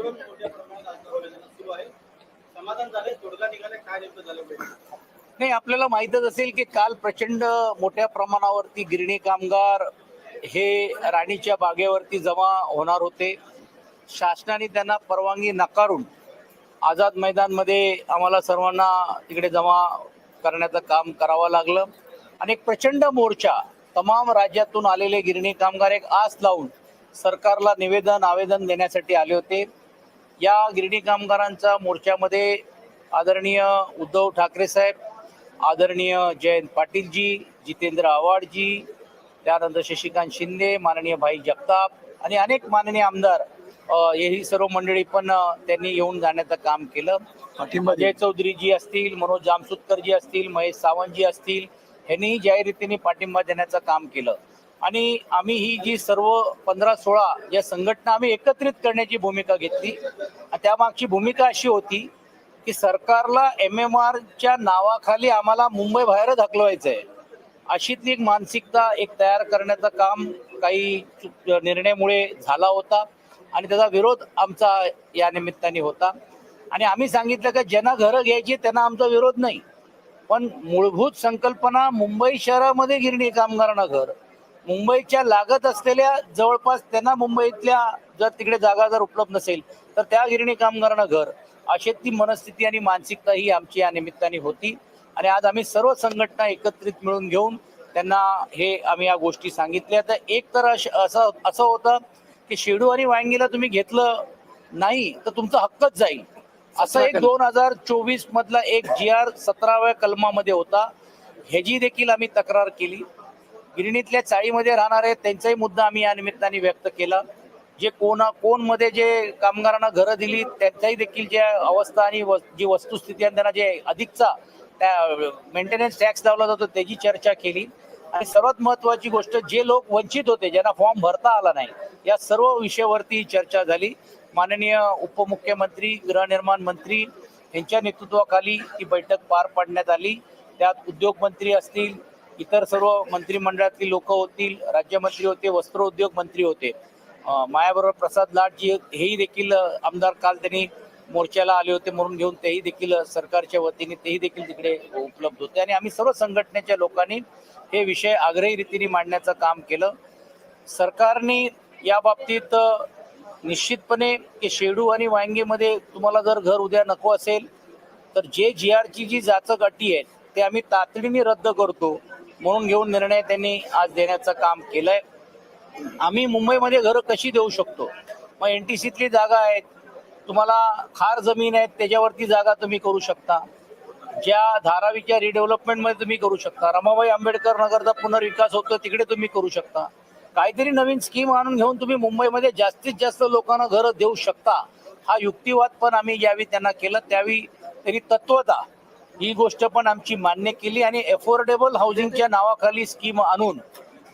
आंदोलन मोठ्या प्रमाणात आंदोलन सुरू आहे. समाधान झाले तोडगा निघाले काय नेमकं झालं नाही आपल्याला माहीतच असेल की काल प्रचंड मोठ्या प्रमाणावरती गिरणी कामगार हे राणीच्या बागेवरती जमा होणार होते. शासनाने त्यांना परवानगी नाकारून आझाद मैदानमध्ये आम्हाला सर्वांना तिकडे जमा करण्याचं काम करावं लागलं. आणि एक प्रचंड मोर्चा तमाम राज्यातून आलेले गिरणी कामगार एक आस लावून सरकारला निवेदन आवेदन देण्यासाठी आले होते. या गिरणी कामगारांच्या मोर्चामध्ये आदरणीय उद्धव ठाकरे साहेब आदरणीय जयंत पाटीलजी जितेंद्र आव्हाडजी त्यानंतर शशिकांत शिंदे माननीय भाई जगताप आणि अनेक माननीय आमदार ही सर्व मंडळी पण त्यांनी येऊन जाण्याचं काम केलं. अजय चौधरीजी असतील मनोज जामसुतकरजी असतील महेश सावंतजी असतील ह्यांनी जाहीर रीतीने पाठिंबा देण्याचं काम केलं. आणि आम्ही ही जी सर्व पंधरा सोळा या संघटना आम्ही एकत्रित करण्याची भूमिका घेतली. त्यामागची भूमिका अशी होती की सरकारला एम एम आरच्या नावाखाली आम्हाला मुंबई बाहेर हकलवायचं आहे अशीतली एक मानसिकता एक तयार करण्याचं काम काही चुक- निर्णयामुळे झाला होता आणि त्याचा विरोध आमचा या निमित्ताने होता. आणि आम्ही सांगितलं की ज्यांना घरं घ्यायची त्यांना आमचा विरोध नाही. पण मूलभूत संकल्पना मुंबई शहरामध्ये गिरणी कामगारांना घर मुंबईच्या लागत असलेल्या जवळपास त्यांना मुंबईतल्या जर तिकडे जागा जर उपलब्ध नसेल तर त्या गिरणी कामगारांना घर. अशी ती मनस्थिती आणि मानसिकता ही आमची या निमित्ताने होती. आणि आज आम्ही सर्व संघटना एकत्रित मिळून घेऊन त्यांना हे आम्ही या गोष्टी सांगितल्या. तर एक तर अश- असं असं होतं की शेडू आणि वांगीला तुम्ही घेतलं नाही तर तुमचा हक्कच जाईल. असं एक दोन हजार चोवीस मधला एक जी आर सतराव्या कलमामध्ये होता. ह्याची देखील आम्ही तक्रार केली. गिरणीतल्या चाळीमध्ये राहणार आहेत त्यांचाही मुद्दा आम्ही या निमित्ताने व्यक्त केला. जे कोणा कोणमध्ये जे कामगारांना घरं दिली त्यांचाही देखील जे अवस्था आणि जी वस्तुस्थिती आणि त्यांना जे अधिकचा त्या मेंटेनन्स टॅक्स लावला जातो त्याची चर्चा केली. आणि सर्वात महत्वाची गोष्ट जे लोक वंचित होते ज्यांना फॉर्म भरता आला नाही या सर्व विषयावरती चर्चा झाली. माननीय उपमुख्यमंत्री गृहनिर्माण मंत्री यांच्या नेतृत्वाखाली ही बैठक पार पाडण्यात आली. त्यात उद्योगमंत्री असतील इतर सर्व मंत्रिमंडळातली लोक होतील राज्यमंत्री होते वस्त्रोद्योग मंत्री होते. मायाबरोबर प्रसाद लाटजी हेही देखील आमदार काल त्यांनी मोर्चाला आले होते म्हणून घेऊन तेही देखील सरकारच्या वतीने तेही देखील तिकडे उपलब्ध होते. आणि आम्ही सर्व संघटनेच्या लोकांनी हे विषय आग्रही रीतीने मांडण्याचं काम केलं. सरकारने या बाबतीत निश्चितपणे की शेडू आणि वांगेमध्ये तुम्हाला जर घर उद्या नको असेल तर जे जी आरची जी जाचक अटी आहेत ते आम्ही तातडीने रद्द करतो म्हणून घेऊन निर्णय त्यांनी आज देण्याचं काम केलंय. आम्ही मुंबईमध्ये घरं कशी देऊ शकतो? मग एन टी सीतली जागा आहेत. तुम्हाला खार जमीन आहेत त्याच्यावरती जागा तुम्ही करू शकता. ज्या धारावीच्या रिडेव्हलपमेंटमध्ये तुम्ही करू शकता. रमाबाई आंबेडकर नगरचा पुनर्विकास होतो तिकडे तुम्ही करू शकता. काहीतरी नवीन स्कीम आणून घेऊन तुम्ही मुंबईमध्ये जास्तीत जास्त लोकांना घरं देऊ शकता. हा युक्तिवाद पण आम्ही यावेळी त्यांना केलं त्यावेळी तरी तत्वता ही गोष्ट पण आमची मान्य केली आणि अफोर्डेबल हाऊसिंगच्या नावाखाली स्कीम आणून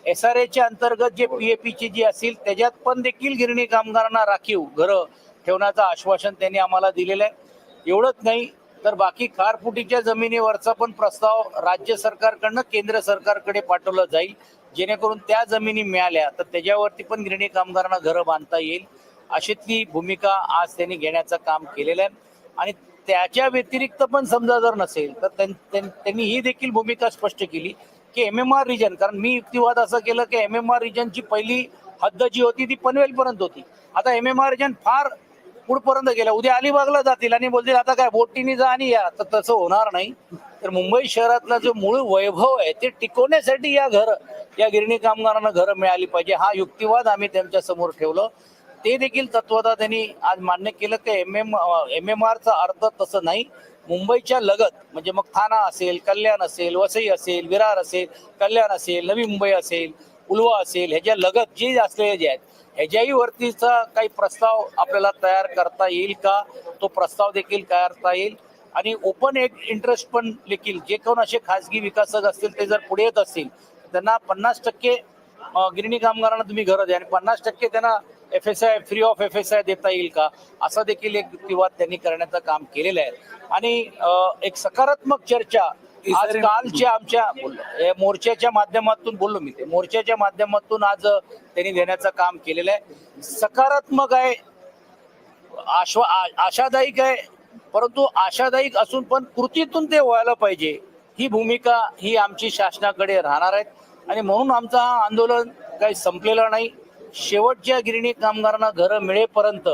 एस आर एच्या अंतर्गत जे पी ए पीची जी असेल त्याच्यात पण देखील गिरणी कामगारांना राखीव घरं ठेवण्याचं आश्वासन त्यांनी आम्हाला दिलेलं आहे. एवढंच नाही तर बाकी खारफुटीच्या जमिनीवरचा पण प्रस्ताव राज्य सरकारकडनं केंद्र सरकारकडे पाठवला जाईल. जेणेकरून त्या जमिनी मिळाल्या तर त्याच्यावरती पण गिरणी कामगारांना घरं बांधता येईल. अशीतली भूमिका आज त्यांनी घेण्याचं काम केलेलं आहे. आणि त्याच्या व्यतिरिक्त पण समजा जर नसेल तर त्यां- त्यांनी ही देखील भूमिका स्पष्ट केली की एम एम आर रिजन कारण मी युक्तिवाद असं केलं की एम एम आर रिजनची पहिली हद्द जी होती ती पनवेलपर्यंत होती. आता एम एम आर रिजन फार पुढपर्यंत गेलं. उद्या अलिबागला जातील आणि बोलतील आता काय बोटीने जा आणि या. तर तसं होणार नाही. तर मुंबई शहरातला जो मूळ वैभव आहे ते टिकवण्यासाठी या घर या गिरणी कामगारांना घरं मिळाली पाहिजे. हा युक्तिवाद आम्ही त्यांच्यासमोर ठेवलं. ते देखील तत्वता त्यांनी आज मान्य केलं. की एम एम एम एम आरचा अर्थ तसं नाही. मुंबईच्या लगत म्हणजे मग ठाणा असेल कल्याण असेल वसई असेल विरार असेल कल्याण असेल नवी मुंबई असेल उलवा असेल ह्याच्या लगत जे असलेले जे आहेत ह्याच्याही वरतीचा काही प्रस्ताव आपल्याला तयार करता येईल का? तो प्रस्ताव देखील करता येईल. आणि ओपन एक इंटरेस्ट पण देखील जे कोण असे खासगी विकासक असतील ते जर पुढे येत असतील त्यांना पन्नास टक्के गिरणी कामगारांना तुम्ही घरं द्या. आणि पन्नास टक्के त्यांना F S I free of F S I देता येईल का? असं देखील एक युक्तिवाद त्यांनी करण्याचं काम केलेलं आहे. आणि एक सकारात्मक चर्चा आज कालच्या आमच्या मोर्चाच्या माध्यमातून बोललो मी ते. मोर्चाच्या माध्यमातून आज त्यांनी देण्याचं काम केलेलं आहे. सकारात्मक आहे आश्वा आशादायक आहे परंतु आशादायक असून पण कृतीतून ते व्हायला पाहिजे. ही भूमिका ही आमची शासनाकडे राहणार आहेत आणि म्हणून आमचं हा आंदोलन काही संपलेलं नाही. शेवटच्या गिरणी कामगारांना घरं मिळेपर्यंत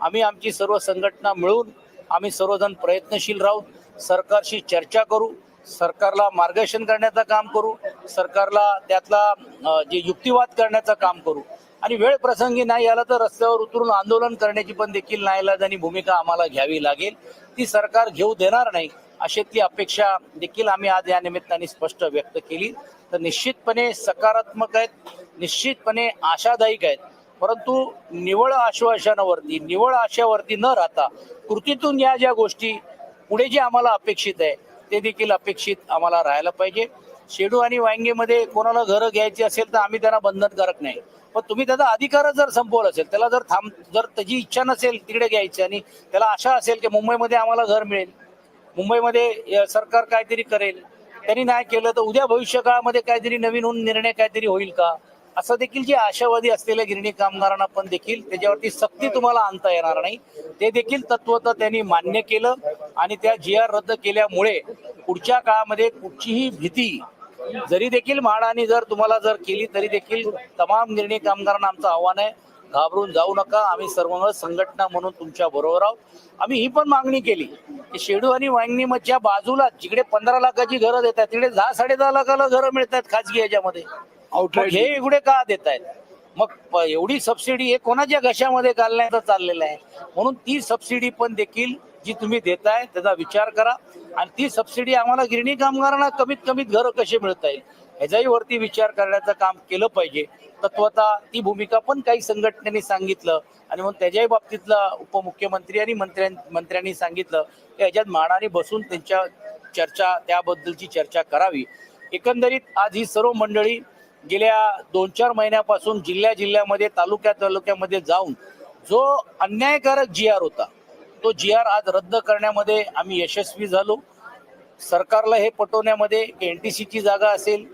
आम्ही आमची सर्व संघटना मिळून आम्ही सर्वजण प्रयत्नशील राहू सरकारशी चर्चा करू सरकारला मार्गदर्शन करण्याचं काम करू सरकारला त्यातला जे युक्तिवाद करण्याचं काम करू. आणि वेळ प्रसंगी नाही आला तर रस्त्यावर उतरून आंदोलन करण्याची पण देखील नाईलाजानी भूमिका आम्हाला घ्यावी लागेल. ती सरकार घेऊ देणार नाही. अशातली अपेक्षा देखील आम्ही आज या निमित्ताने स्पष्ट व्यक्त केली. तर निश्चितपणे सकारात्मक आहेत निश्चितपणे आशादायक आहेत. परंतु निवळ आश्वासनावरती निवळ आशावरती न राहता कृतीतून या ज्या गोष्टी पुढे जे आम्हाला अपेक्षित आहे ते देखील अपेक्षित आम्हाला राहायला पाहिजे. शेडू आणि वांगेमध्ये कोणाला घरं घ्यायची असेल तर आम्ही त्यांना बंधनकारक नाही. पण तुम्ही त्याचा अधिकार जर संपवला असेल त्याला जर थांब जर त्याची इच्छा नसेल तिकडे घ्यायची आणि त्याला आशा असेल की मुंबईमध्ये आम्हाला घर मिळेल मुंबईमध्ये सरकार काहीतरी करेल. त्यांनी नाही केलं तर उद्या भविष्य काळामध्ये काहीतरी नवीन होऊन निर्णय काहीतरी होईल का? असं देखील जे आशावादी असलेल्या गिरणी कामगारांना पण देखील त्याच्यावरती सक्ती तुम्हाला आणता येणार नाही. ते देखील तत्वतः त्यांनी मान्य केलं आणि त्या जी आर रद्द केल्यामुळे पुढच्या काळामध्ये कुठचीही भीती जरी देखील म्हाडाने जर तुम्हाला जर केली तरी देखील तमाम गिरणी कामगारांना आमचं आव्हान आहे. घाबरून जाऊ नका. आम्ही सर्व संघटना म्हणून तुमच्या बरोबर आहोत. आम्ही ही पण मागणी केली की शेडू आणि वांगणीच्या बाजूला जिकडे पंधरा लाखाची घरं देतात तिकडे दहा साडे दहा लाखाला घरं मिळतात खाजगी याच्यामध्ये हे एवढे का देत आहेत? मग एवढी सबसिडी हे कोणाच्या घशामध्ये घालण्याचं चाललेलं आहे? म्हणून ती सबसिडी पण देखील जी तुम्ही देताय त्याचा विचार करा. आणि ती सबसिडी आम्हाला गिरणी कामगारांना कमीत कमीत घरं कशी मिळता येईल? ह्याच्याही वरती विचार करण्याचं काम केलं पाहिजे. तत्वता ती भूमिका पण काही संघटनेने सांगितलं आणि मग त्याच्याही बाबतीतला उपमुख्यमंत्री आणि मंत्र्यां मंत्र्यांनी सांगितलं की ह्याच्यात मानाने बसून त्यांच्या चर्चा त्याबद्दलची चर्चा करावी. एकंदरीत आज ही सर्व मंडळी गेल्या दोन चार महिन्यापासून जिल्ह्या जिल्ह्यामध्ये तालुक्या तालुक्यामध्ये जाऊन जो अन्यायकारक जी आर होता तो जी आर आज रद्द करण्यामध्ये आम्ही यशस्वी झालो. सरकारला हे पटवण्यामध्ये एन टी सीची जागा असेल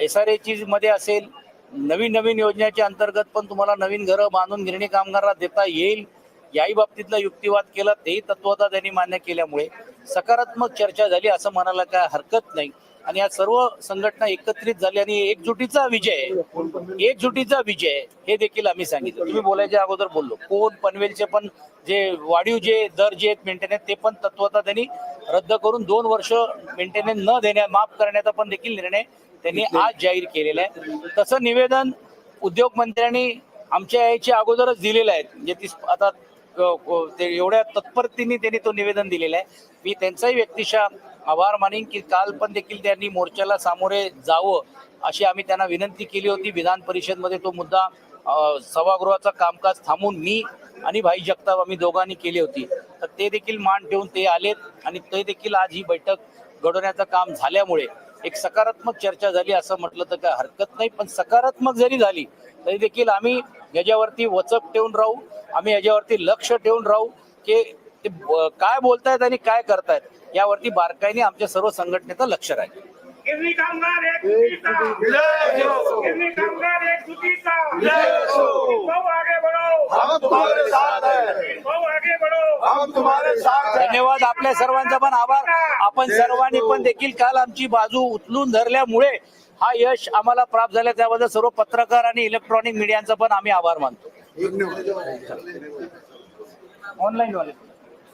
एस आर एची मध्ये असेल नवीन नवीन योजनेच्या अंतर्गत पण तुम्हाला नवीन घरं बांधून गिरणी कामगारांना देता येईल याही बाबतीतला युक्तिवाद केला तेही तत्वता त्यांनी मान्य केल्यामुळे. सकारात्मक चर्चा झाली असं म्हणायला काय हरकत नाही. आणि या सर्व संघटना एकत्रित झाली आणि एकजुटीचा विजय आहे. एकजुटीचा विजय आहे, हे देखील आम्ही सांगितलं. तुम्ही बोलायच्या अगोदर बोललो. कोण पनवेलचे पण जे वाढीव जे दर जे आहेत मेंटेनन्स ते पण तत्वता त्यांनी रद्द करून दोन वर्ष मेंटेनन्स न देण्या माफ करण्याचा पण देखील निर्णय त्यांनी आज जाहीर केलेला आहे. तसं निवेदन उद्योग मंत्र्यांनी आमच्या याच्या अगोदरच दिलेलं आहे. म्हणजे ती आता ते एवढ्या तत्परतेने त्यांनी तो निवेदन दिलेलं आहे. मी त्यांचाही व्यक्तिशः आभार मानेन की काल पण देखील त्यांनी मोर्चाला सामोरे जावं अशी आम्ही त्यांना विनंती केली होती. विधान परिषदमध्ये तो मुद्दा सभागृहाचं कामकाज थांबून मी आणि भाई जगताप आम्ही दोघांनी केली होती. तर ते देखील मान ठेवून ते आलेत आणि ते देखील आज ही बैठक घडवण्याचं काम झाल्यामुळे एक सकारात्मक चर्चा झाली असं म्हटलं तर काय हरकत नाही पण सकारात्मक जरी झाली तरी देखील आम्ही याच्यावरती वचक ठेवून राहू आम्ही याच्यावरती लक्ष ठेवून राहू की ते काय बोलतायत आणि काय करतायत यावरती बारकाईने आमच्या सर्व संघटनेचं लक्ष राहील. गिरणी कामगार एक जुटीचा गिरणी कामगार एक जुटीचा भाऊ आगे बढ़ो हम तुम्हारे साथ हैं। भाऊ आगे बढ़ो हम तुम्हारे साथ हैं। धन्यवाद आपल्या सर्वांचा पण आभार. आपण सर्वांनी पण देखील काल आमची बाजू उचलून धरल्यामुळे हा यश आम्हाला प्राप्त झाला. त्याबद्दल सर्व पत्रकार आणि इलेक्ट्रॉनिक मीडियांचा पण आम्ही आभार मानतो. ऑनलाईन वाले.